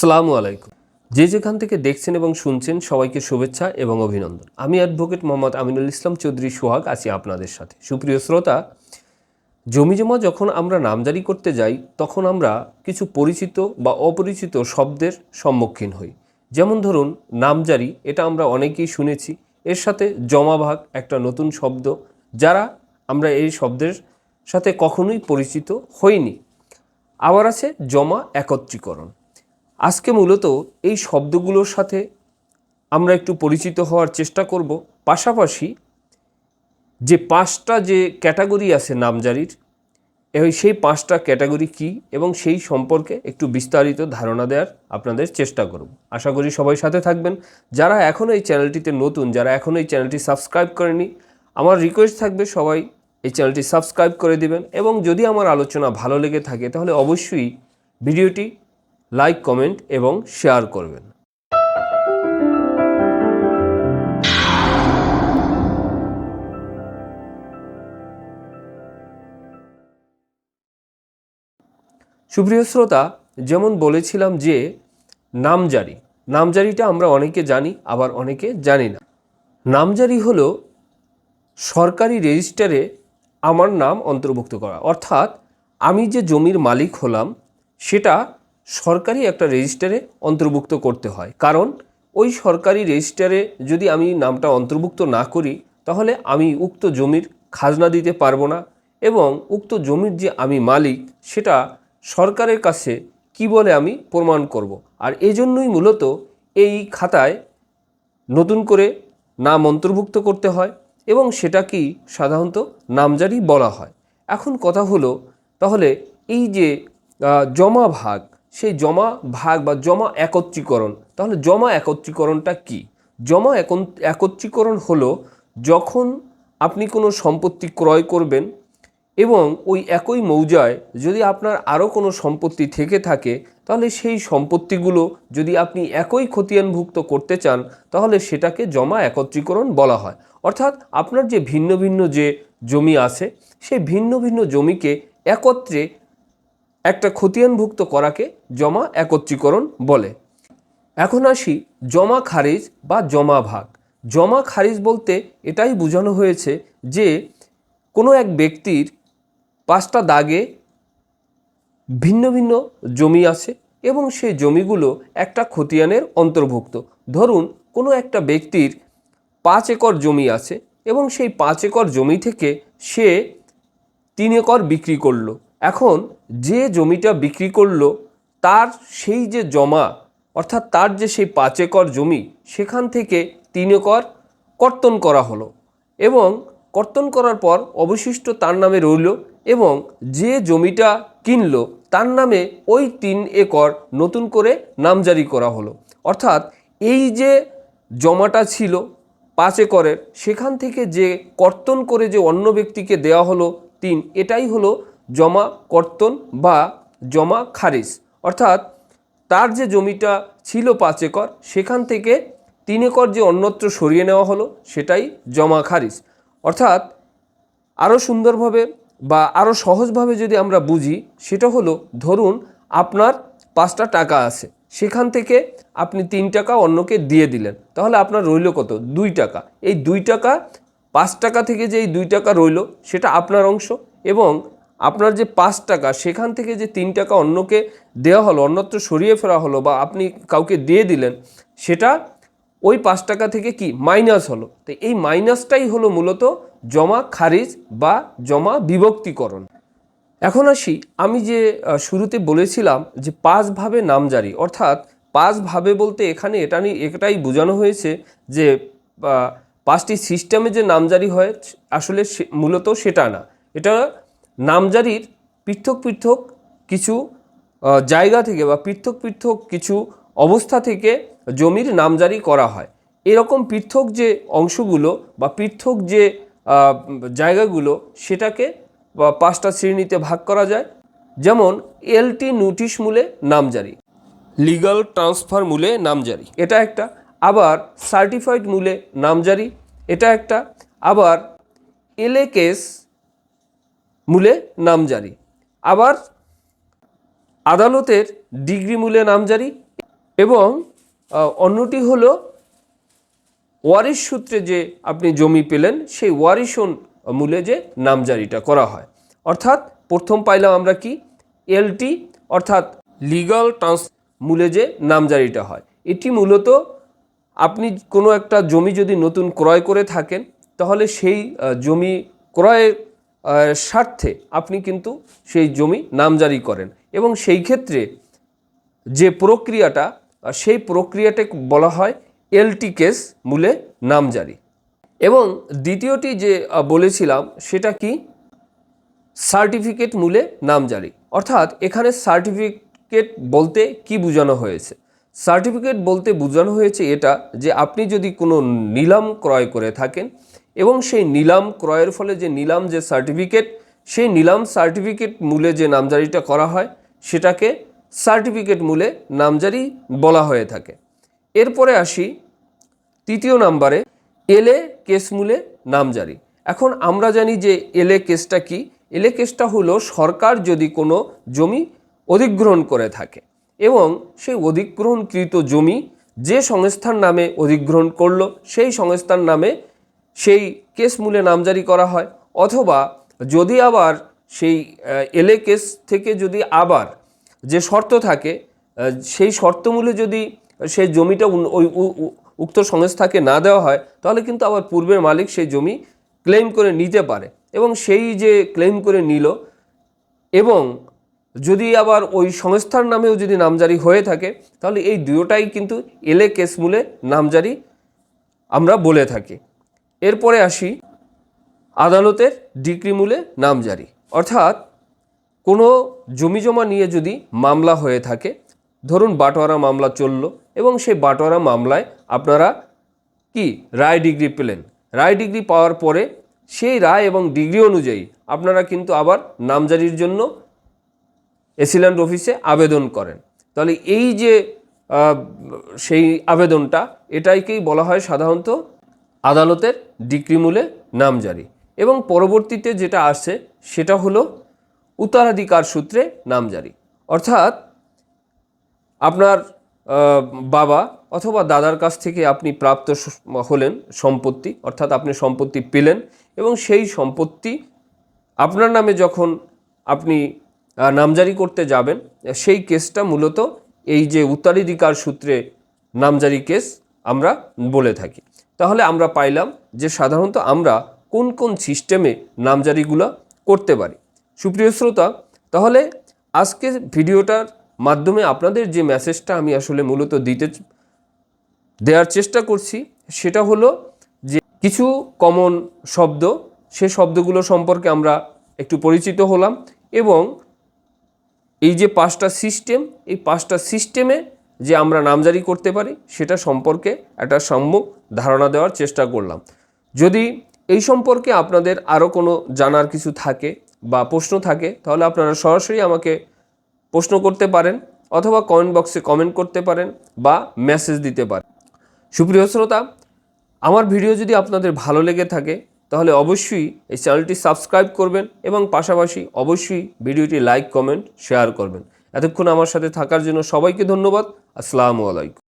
সালামু আলাইকুম। যে যেখান থেকে দেখছেন এবং শুনছেন, সবাইকে শুভেচ্ছা এবং অভিনন্দন। আমি অ্যাডভোকেট মোহাম্মদ আমিনুল ইসলাম চৌধুরী সোহাগ, আছি আপনাদের সাথে। সুপ্রিয় শ্রোতা জমি জমা যখন আমরা নামজারি করতে যাই, তখন আমরা কিছু পরিচিত বা অপরিচিত শব্দের সম্মুখীন হই। যেমন ধরুন, নামজারি, এটা আমরা অনেকেই শুনেছি। এর সাথে জমাভাগ একটা নতুন শব্দ, যারা আমরা এই শব্দের সাথে কখনোই পরিচিত হইনি। আবার আছে জমা একত্রীকরণ। আজকে মূলত এই শব্দগুলোর সাথে আমরা একটু পরিচিত হওয়ার চেষ্টা করব। পাশাপাশি যে পাঁচটা যে ক্যাটাগরি আছে নামজারির সেই পাঁচটা ক্যাটাগরি কি এবং সেই সম্পর্কে একটু বিস্তারিত ধারণা দেওয়ার আপনাদের চেষ্টা করব। আশা করি সবাই সাথে থাকবেন। যারা এখনও এই চ্যানেলটিতে নতুন, যারা এখনও এই চ্যানেলটি সাবস্ক্রাইব করেনি আমার রিকোয়েস্ট থাকবে সবাই এই চ্যানেলটি সাবস্ক্রাইব করে দিবেন এবং যদি আমার আলোচনা ভালো লেগে থাকে, তাহলে অবশ্যই ভিডিওটি লাইক, কমেন্ট এবং শেয়ার করবেন। সুপ্রিয় শ্রোতা, যেমন বলেছিলাম যে, নামজারি। নামজারিটা আমরা অনেকে জানি, আবার অনেকে জানি না। নামজারি হলো সরকারি রেজিস্টারে আমার নাম অন্তর্ভুক্ত করা। অর্থাৎ আমি যে জমির মালিক হলাম, সেটা সরকারি একটা রেজিস্টারে অন্তর্ভুক্ত করতে হয় কারণ ওই সরকারি রেজিস্টারে যদি আমি নামটা অন্তর্ভুক্ত না করি, তাহলে আমি উক্ত জমির খাজনা দিতে পারব না এবং উক্ত জমির যে আমি মালিক, সেটা সরকারের কাছে কি বলে আমি প্রমাণ করব। আর এজন্যই মূলত এই খাতায় নতুন করে নাম অন্তর্ভুক্ত করতে হয় এবং সেটা কি সাধারণত নামজারি বলা হয় এখন কথা হলো, তাহলে এই যে জমা ভাগ সেই জমা ভাগ বা জমা একত্রীকরণ। তাহলে জমা একত্রীকরণটা কি? জমা একত্রীকরণ হলো যখন আপনি কোনো সম্পত্তি ক্রয় করবেন এবং ওই একই মৌজায় যদি আপনার আরও কোনো সম্পত্তি থেকে থাকে, তাহলে সেই সম্পত্তিগুলো যদি আপনি একই খতিয়ানভুক্ত করতে চান, তাহলে সেটাকে জমা একত্রীকরণ বলা হয়। অর্থাৎ আপনার যে ভিন্ন ভিন্ন যে জমি আছে, সেই ভিন্ন ভিন্ন জমিকে একত্রে একটা খতিয়ানভুক্ত করাকে জমা একত্রীকরণ বলে। এখন আসি জমা খারিজ বা জমা ভাগ। জমা খারিজ বলতে এটাই বোঝানো হয়েছে যে কোনো এক ব্যক্তির পাঁচটা দাগে ভিন্ন ভিন্ন জমি আছে এবং সেই জমিগুলো একটা খতিয়ানের অন্তর্ভুক্ত। ধরুন কোনো একটা ব্যক্তির পাঁচ একর জমি আছে এবং সেই পাঁচ একর জমি থেকে সে তিন একর বিক্রি করল। এখন যে জমিটা বিক্রি করল, তার সেই যে জমা, অর্থাৎ তার যে সেই পাঁচ একর জমি, সেখান থেকে তিন একর কর্তন করা হলো। এবং কর্তন করার পর অবশিষ্ট তার নামে রইল এবং যে জমিটা কিনলো, তার নামে ওই তিন একর নতুন করে নামজারি করা হলো। অর্থাৎ এই যে জমাটা ছিল পাঁচ একরের, সেখান থেকে যে কর্তন করে যে অন্য ব্যক্তিকে দেওয়া হলো তিন, এটাই হলো জমা কর্তন বা জমা খারিজ। অর্থাৎ তার যে জমিটা ছিল পাঁচ একর, সেখান থেকে তিন একর যে অন্যত্র সরিয়ে নেওয়া হলো, সেটাই জমা খারিজ। অর্থাৎ আরও সুন্দরভাবে বা আরও সহজভাবে যদি আমরা বুঝি, সেটা হলো ধরুন আপনার পাঁচটা টাকা আছে, সেখান থেকে আপনি তিন টাকা অন্যকে দিয়ে দিলেন, তাহলে আপনার রইল কত? দুই টাকা। এই দুই টাকা, পাঁচ টাকা থেকে যে এই দুই টাকা রইল, সেটা আপনার অংশ এবং আপনার যে পাঁচ টাকা, সেখান থেকে যে তিন টাকা অন্যকে দেওয়া হলো, অন্যত্র সরিয়ে ফেরা হলো বা আপনি কাউকে দিয়ে দিলেন, সেটা ওই পাঁচ টাকা থেকে কি মাইনাস হলো? তো এই মাইনাসটাই হলো মূলত জমা খারিজ বা জমা বিভক্তিকরণ। এখন আসি, আমি যে শুরুতে বলেছিলাম যে পাঁচভাবে নামজারি, অর্থাৎ পাঁচভাবে বলতে এখানে এটা নিয়ে, এটাই বোঝানো হয়েছে যে পাঁচটি সিস্টেমে যে নামজারি হয়, আসলে মূলত সেটা না। এটা নামজারির পৃথক পৃথক কিছু জায়গা থেকে বা পৃথক পৃথক কিছু অবস্থা থেকে জমির নামজারি করা হয়। এরকম পৃথক যে অংশগুলো বা পৃথক যে জায়গাগুলো সেটাকে পাঁচটা শ্রেণীতে ভাগ করা যায়। যেমন, এলটি নোটিশ মূলে নামজারি, লিগাল ট্রান্সফার মূলে নামজারি, এটা একটা। আবার সার্টিফাইড মূলে নামজারি, এটা একটা। আবার এলে কেস মূলে নামজারি। আবার আদালতের ডিগ্রি মূলে নামজারি এবং অন্যটি হলো ওয়ারিশ সূত্রে যে আপনি জমি পেলেন, সেই ওয়ারিশন মূলে যে নামজারিটা করা হয়। অর্থাৎ প্রথম পাইলাম আমরা কি? এলটি, অর্থাৎ লিগাল ট্রান্স মূলে যে নামজারিটা হয়। এটি মূলত আপনি কোনো একটা জমি যদি নতুন ক্রয় করে থাকেন, তাহলে সেই জমি ক্রয়ের স্বার্থে আপনি কিন্তু সেই জমি নামজারি করেন। এবং সেই ক্ষেত্রে যে প্রক্রিয়াটা সেই প্রক্রিয়াটাকে বলা হয় এলটি কেস মূলে নামজারি। এবং দ্বিতীয়টি যে বলেছিলাম, সেটা কি? সার্টিফিকেট মূলে নামজারি। অর্থাৎ এখানে সার্টিফিকেট বলতে কি বোঝানো হয়েছে? সার্টিফিকেট বলতে বোঝানো হয়েছে এটা যে, আপনি যদি কোনো নিলাম ক্রয় করে থাকেন এবং সেই নিলাম ক্রয়ের ফলে যে নিলাম যে সার্টিফিকেট সেই নিলাম সার্টিফিকেট মূলে যে নামজারিটা করা হয়, সেটাকে সার্টিফিকেট মূলে নামজারি বলা হয়ে থাকে। এরপরে আসি তৃতীয় নাম্বারে এলে কেস মূলে নামজারি। এখন আমরা জানি যে এলে কেসটা কি? এলে কেসটা হলো সরকার যদি কোনো জমি অধিগ্রহণ করে থাকে এবং সেই অধিগ্রহণকৃত জমি যে সংস্থার নামে অধিগ্রহণ করল, সেই সংস্থার নামে সেই কেস মূলে নামজারি করা হয় অথবা যদি আবার সেই আহ, এলে কেস থেকে যদি আবার যে শর্ত থাকে সেই শর্ত মূলে যদি সেই জমিটা ওই উক্ত সংস্থাকে না দেওয়া হয় তাহলে কিন্তু আবার পূর্বের মালিক সেই জমি ক্লেম করে নিতে পারে। এবং সেই যে ক্লেম করে নিল এবং যদি আবার ওই সংস্থার নামেও যদি নামজারি হয়ে থাকে তাহলে এই দুটোটাই কিন্তু এলে কেস মূলে নামজারি আমরা বলে থাকি। এরপরে আসি আদালতের ডিক্রি মূলে নামজারি। অর্থাৎ কোনো জমি জমা নিয়ে যদি মামলা হয়ে থাকে, ধরুন বাটোয়ারা মামলা চলল এবং সেই বাটোয়ারা মামলায় আপনারা কি রায় ডিগ্রি পেলেন। রায় ডিগ্রি পাওয়ার পরে সেই রায় এবং ডিগ্রি অনুযায়ী আপনারা কিন্তু আবার নামজারির জন্য এসিল্যান্ড অফিসে আবেদন করেন। তাহলে এই যে সেই আবেদনটা, এটাইকেই বলা হয় সাধারণত আদালতের ডিক্রিমূলে নামজারি এবং পরবর্তীতে যেটা আসছে, সেটা হলো উত্তরাধিকার সূত্রে নামজারি অর্থাৎ আপনার বাবা অথবা দাদার কাছ থেকে আপনি প্রাপ্ত হলেন সম্পত্তি, অর্থাৎ আপনি সম্পত্তি পেলেন এবং সেই সম্পত্তি আপনার নামে যখন আপনি নামজারি করতে যাবেন, সেই কেসটা মূলত এই যে উত্তরাধিকার সূত্রে নামজারি কেস আমরা বলে থাকি। তাহলে আমরা পাইলাম যে সাধারণত আমরা কোন কোন সিস্টেমে নামজারিগুলো করতে পারি। সুপ্রিয় শ্রোতা, তাহলে আজকে ভিডিওটার মাধ্যমে আপনাদের যে মেসেজটা আমি আসলে মূলত দিতে দেওয়ার চেষ্টা করছি, সেটা হলো যে কিছু কমন শব্দ, সে শব্দগুলো সম্পর্কে আমরা একটু পরিচিত হলাম এবং এই যে পাঁচটা সিস্টেম, এই পাঁচটা সিস্টেমে যে আমরা নামজারি করতে পারি, সেটা সম্পর্কে একটা সম্মুখ ধারণা দেওয়ার চেষ্টা করলাম। যদি এই সম্পর্কে আপনাদের আরও কোনো জানার কিছু থাকে বা প্রশ্ন থাকে, তাহলে আপনারা সরাসরি আমাকে প্রশ্ন করতে পারেন অথবা কমেন্ট বক্সে কমেন্ট করতে পারেন বা মেসেজ দিতে পারেন। সুপ্রিয় শ্রোতা, আমার ভিডিও যদি আপনাদের ভালো লেগে থাকে, তাহলে অবশ্যই এই চ্যানেলটি সাবস্ক্রাইব করবেন এবং পাশাপাশি অবশ্যই ভিডিওটি লাইক, কমেন্ট, শেয়ার করবেন। এতক্ষণ আমার সাথে থাকার জন্য সবাইকে ধন্যবাদ। আসসালামু আলাইকুম।